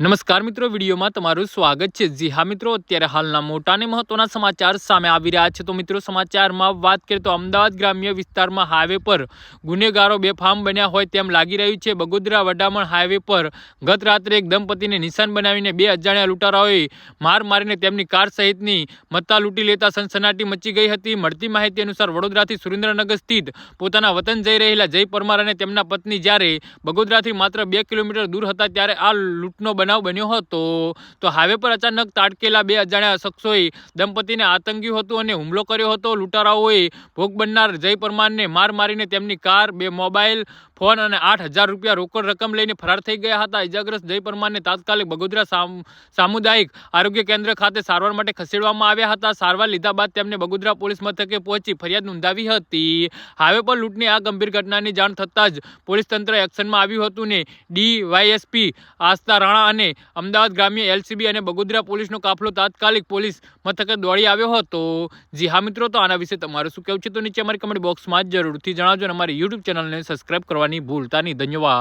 નમસ્કાર મિત્રો, વિડીયોમાં તમારું સ્વાગત છે. જી હા મિત્રો, અત્યારે હાલના મોટા અને મહત્વના સમાચાર સામે આવી રહ્યા છે. તો મિત્રો, સમાચારમાં વાત કરીએ તો અમદાવાદ ગ્રામ્ય વિસ્તારમાં હાઈવે પર ગુનેગારો બેફામ બન્યા હોય તેમ લાગી રહ્યું છે. બગોદરા વડામણ હાઈવે પર ગત રાત્રે એક દંપતીને નિશાન બનાવીને બે અજાણ્યા લૂંટારાઓએ માર મારીને તેમની કાર સહિતની મત્તા લૂંટી લેતા સનસનાટી મચી ગઈ હતી. મળતી માહિતી અનુસાર વડોદરાથી સુરેન્દ્રનગર સ્થિત પોતાના વતન જઈ રહેલા જય પરમાર અને તેમના પત્ની જ્યારે બગોદરાથી માત્ર બે કિલોમીટર દૂર હતા, ત્યારે આ લૂંટનો બનાવ બન્યો હતો. તો હાઈવે પર અચાનક તાડકેલા બે અજાણ્યા શખ્સોએ દંપતીને આતંક્યું હતું અને હુમલો કર્યો હતો. લૂંટારાઓએ ભોગ બનનાર જય પરમારને માર મારીને તેમની કાર, બે મોબાઈલ, ફોન અને આઠ રૂપિયા રોકડ રકમ લઈને ફરાર થઈ ગયા હતા. ઇજાગ્રસ્ત જય પરમારને તાત્કાલિક બગોદરા સામુદાયિક આરોગ્ય કેન્દ્ર ખાતે સારવાર માટે ખસેડવામાં આવ્યા હતા. સારવાર લીધા બાદ તેમને બગોદરા પોલીસ મથકે પહોંચી ફરિયાદ નોંધાવી હતી. હાઈવે પર લૂંટની આ ગંભીર ઘટનાની જાણ થતાં જ પોલીસ તંત્ર એક્શનમાં આવ્યું હતું ને ડીવાયએસપી આસ્થા રાણા અને અમદાવાદ ગ્રામ્ય એલસીબી અને બગોદરા પોલીસનો કાફલો તાત્કાલિક પોલીસ મથકે દોડી આવ્યો હતો. જી હા મિત્રો, તો આના વિશે તમારું શું કહેવું છે? તો નીચે અમારી કમેન્ટ બોક્સમાં જરૂરથી જણાવજો અને અમારી યુટ્યુબ ચેનલને સબસ્ક્રાઈબ કરવાની ભૂલતા નહીં. ધન્યવાદ.